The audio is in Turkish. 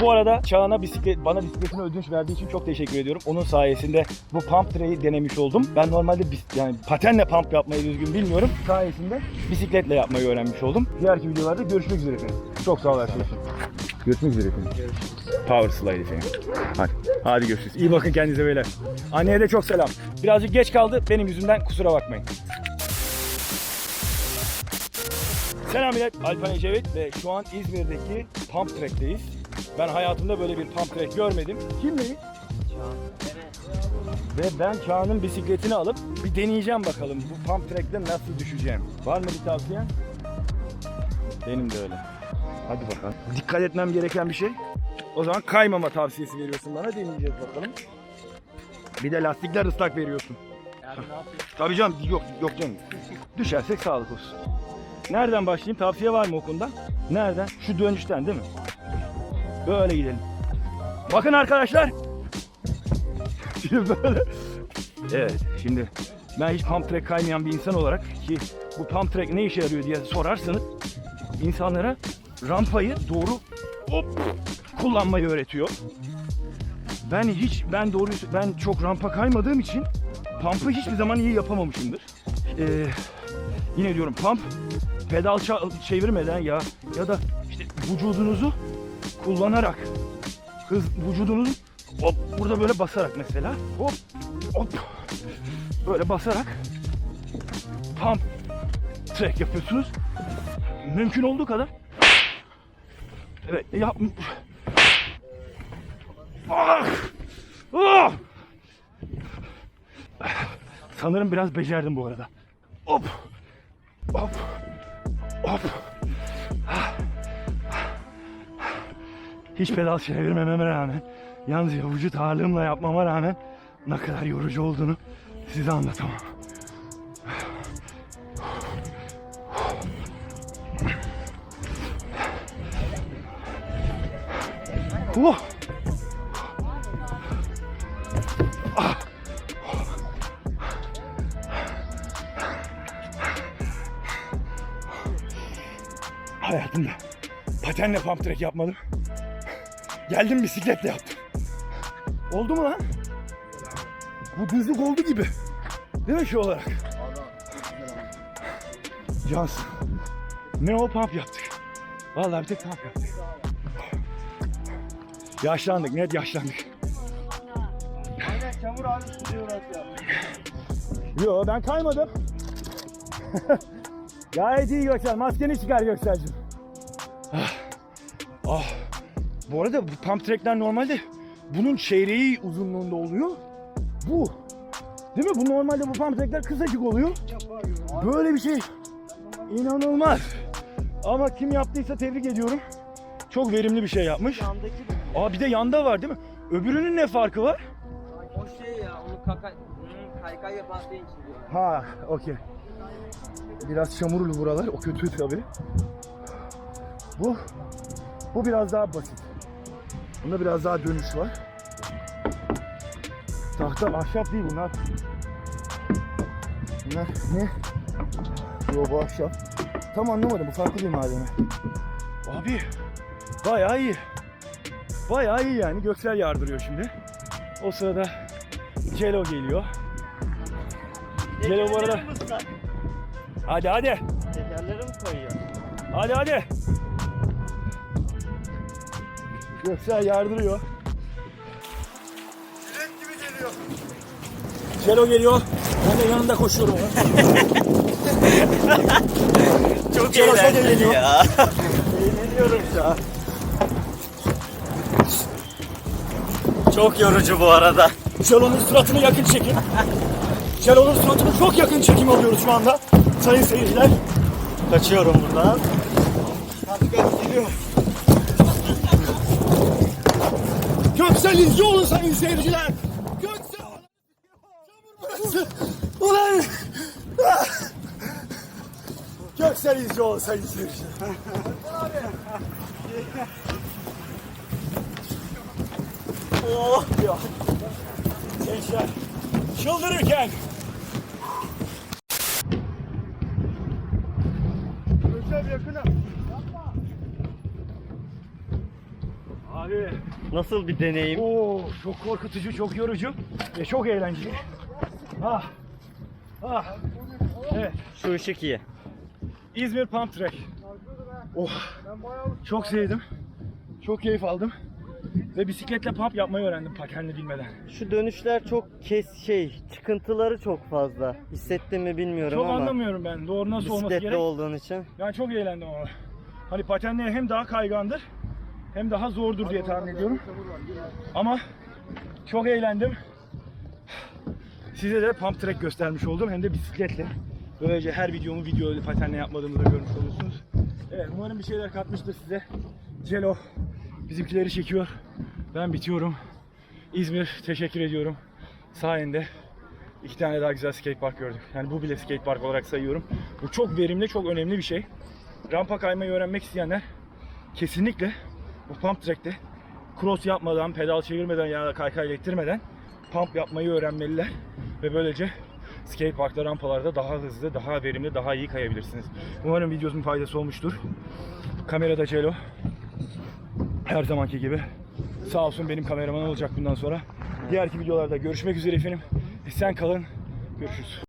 Bu arada Çağan'a bisiklet, bana bisikletini ödünç verdiği için çok teşekkür ediyorum. Onun sayesinde bu pump track'i denemiş oldum. Ben normalde yani patenle pump yapmayı düzgün bilmiyorum. Sayesinde bisikletle yapmayı öğrenmiş oldum. Diğerki videolarda görüşmek üzere efendim. Çok sağ ol arkadaşlar. Görüşmek üzere efendim. Power slide efendim. Hadi, hadi görüşürüz. İyi bakın kendinize beyler. Anneye de çok selam. Birazcık geç kaldı. Benim yüzümden kusura bakmayın. Selam millet. Alpan Ecevit ve şu an İzmir'deki pump track'teyiz. Ben hayatımda böyle bir pump track görmedim. Kimleyiz? Ve ben Çağan'ın bisikletini alıp bir deneyeceğim bakalım bu pump track'te nasıl düşeceğim. Var mı bir tavsiyen? Benim de öyle. Hadi bakalım. Dikkat etmem gereken bir şey. O zaman kaymama tavsiyesi veriyorsun bana deneyeceğiz bakalım. Bir de lastikler ıslak veriyorsun. Tabii canım yok yok canım. Düşersek sağlık olsun. Nereden başlayayım? Tavsiye var mı o konuda? Nereden? Şu dönüşten değil mi? Böyle gidelim. Bakın arkadaşlar. Şimdi böyle. Evet şimdi ben hiç pump track kaymayan bir insan olarak ki bu pump track ne işe yarıyor diye sorarsanız insanlara rampayı doğru hop kullanmayı öğretiyor. Ben hiç ben doğru ben çok rampa kaymadığım için pump'ı hiçbir zaman iyi yapamamışımdır. Ee, yine diyorum pump pedal çevirmeden ya ya da işte vücudunuzu kullanarak hız vücudunuzu hop burada böyle basarak mesela hop hop böyle basarak pump track yapıyorsunuz. Mümkün olduğu kadar Evet yap Ah! Ah! Sanırım biraz becerdim bu arada. Hop. Hop. Hop. Hiç pedal çevirmememe rağmen, yalnız ya vücut ağırlığımla yapmama rağmen ne kadar yorucu olduğunu size anlatamam. Oh! Hayatımda patenle pump track yapmadım. Geldim bisikletle yaptım. Oldu mu lan? Bu düzlük oldu gibi. Değil mi şu olarak? Cansın. Ne o pump yaptık. Vallahi bir tek pump yaptık. Yaşlandık, net yaşlandık. Aynen çamur abi orası. Yo ben kaymadım. Gayet iyi Göksel. Maskeni çıkar Göksel'cim. Ah. ah. Bu arada bu pump trackler normalde bunun çeyreği uzunluğunda oluyor. Bu. Değil mi? Bu normalde bu pump trackler kısacık oluyor. Böyle bir şey. İnanılmaz. Ama kim yaptıysa tebrik ediyorum. Çok verimli bir şey yapmış. Yandaki Aa bir de yanda var değil mi? Öbürünün ne farkı var? O şey ya onu kaka hmm, kaykay yapan şey için diyor. Ha, okey. Biraz çamurlu buralar, o kötü tabii. Bu, bu biraz daha basit. Bunda biraz daha dönüş var. Tahta, ahşap değil bunlar. Bunlar ne? Yo bu ahşap. Tam anlamadım, bu farklı bir malzeme. Abi, bayağı iyi. Bayağı iyi yani, Göksel yardırıyor şimdi. O sırada Celo geliyor. Celo bu arada... Hadi hadi. Tekerleri mi koyuyor? Hadi hadi. Göksel yardırıyor. Jilet gibi geliyor. Celo geliyor. Ben de yanında koşuyorum. Çok Celo çok eğleniyor. ya. Eğleniyorum şu an. Çok yorucu bu arada. Celo'nun suratını yakın çekim. Celo'nun suratını çok yakın çekim alıyoruz şu anda. Sayın seyirciler. Kaçıyorum buradan. Hadi gaz geliyor. Göksel İzcioğlu sayın seyirciler. Göksel. Çamur burası. Ulan. Göksel İzcioğlu sayın seyirciler. oh ya. Gençler çıldırırken. Göksel yakına. Abi. Nasıl bir deneyim? Oo, çok korkutucu, çok yorucu ve çok eğlenceli. Ah. Ah. Evet. Şu ışık iyi. İzmir Pump Track. Oh. Çok sevdim. Çok keyif aldım. Ve bisikletle pump yapmayı öğrendim patenli bilmeden. Şu dönüşler çok kes şey, çıkıntıları çok fazla. Hissettin mi bilmiyorum Çok ama. anlamıyorum ben. Doğru nasıl olması Bisikletli gerek. olduğun için. Ben çok eğlendim ama. Hani patenle hem daha kaygandır hem daha zordur diye tahmin ediyorum. Ama çok eğlendim. Size de pump track göstermiş oldum hem de bisikletle. Böylece her videomu video patenle yapmadığımı da görmüş oluyorsunuz. Evet umarım bir şeyler katmıştır size. Celo bizimkileri çekiyor. Ben bitiyorum. İzmir teşekkür ediyorum. Sayende iki tane daha güzel skate park gördük. Yani bu bile skate park olarak sayıyorum. Bu çok verimli, çok önemli bir şey. Rampa kaymayı öğrenmek isteyenler kesinlikle bu pump track'te cross yapmadan, pedal çevirmeden ya da kaykay ettirmeden pump yapmayı öğrenmeliler. Ve böylece skate parkta, rampalarda daha hızlı, daha verimli, daha iyi kayabilirsiniz. Umarım videomun faydası olmuştur. Kamerada Celo. Her zamanki gibi. Sağ olsun benim kameraman olacak bundan sonra. Diğerki videolarda görüşmek üzere efendim. Sen kalın. Görüşürüz.